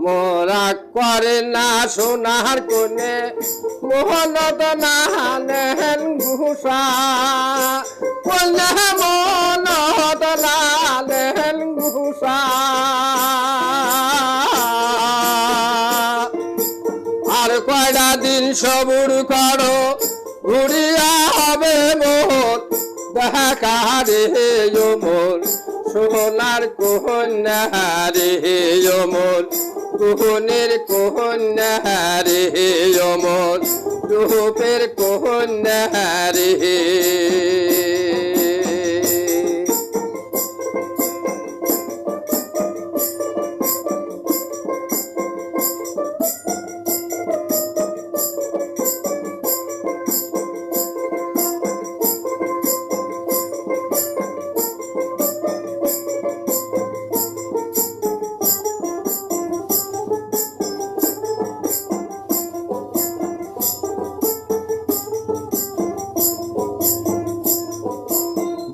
মোরা করে না সোনার কোনে মোহনত না ঘুষা কোনে মনত না নেন ঘুষা আর কয়টা দিন সবুর করো ঘুরিয়া হবে মোর দেখা রে মোর সোনার কন্যা রে মোর কুহনের কন্যা রে অমর রূপের কন্যা রে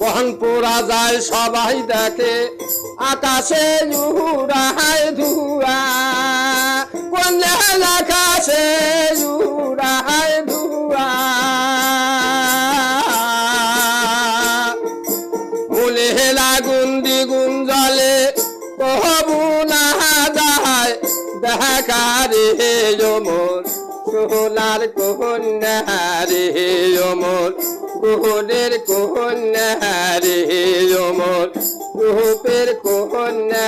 বহন পোড়া যায় সবাই দেখে, আকাশে উড়ায় ধুয়া কোন আকাশে উড়ায় ধুয়া মূলে লাগুন দ্বিগুণ জলে কহবু না যায়। দেখা রে মোর সোনার কন্যা রে মোর কোহনের কন্যা রে মোর রূপের কন্যা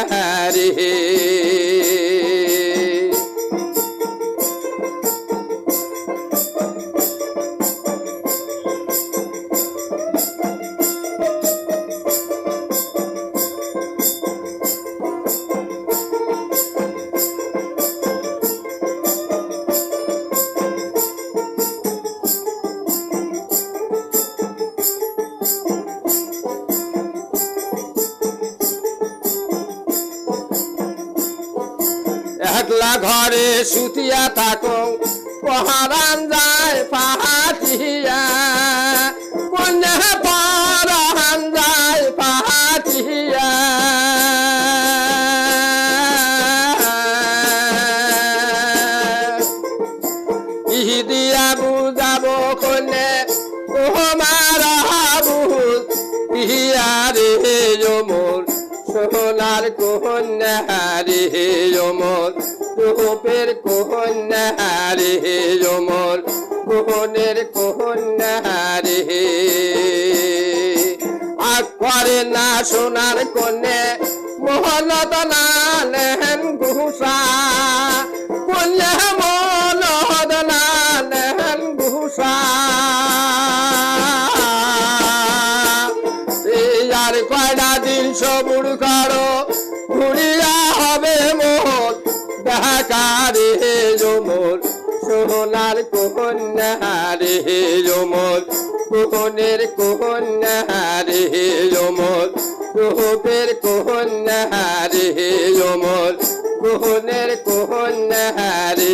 একলা ঘরে সুতিয়া থাকো পহারান যায় পাহাটিয়া কন্যা পরান যায় পাহাটিয়া দিয়া বুঝাব কন্যা তোমার বুঝ, ইহিয়া সোনার কন্যা হে মোর, রূপের কন্যা রে মোর কোহনের কন্যা রে আর করে না সোনার কোনে মোহনত লাল ঘুষা সোনার কন্যা রে যমল কোহনের কন্যা রে যমল কোহবের কন্যা রে যমল কোহনের কন্যা রে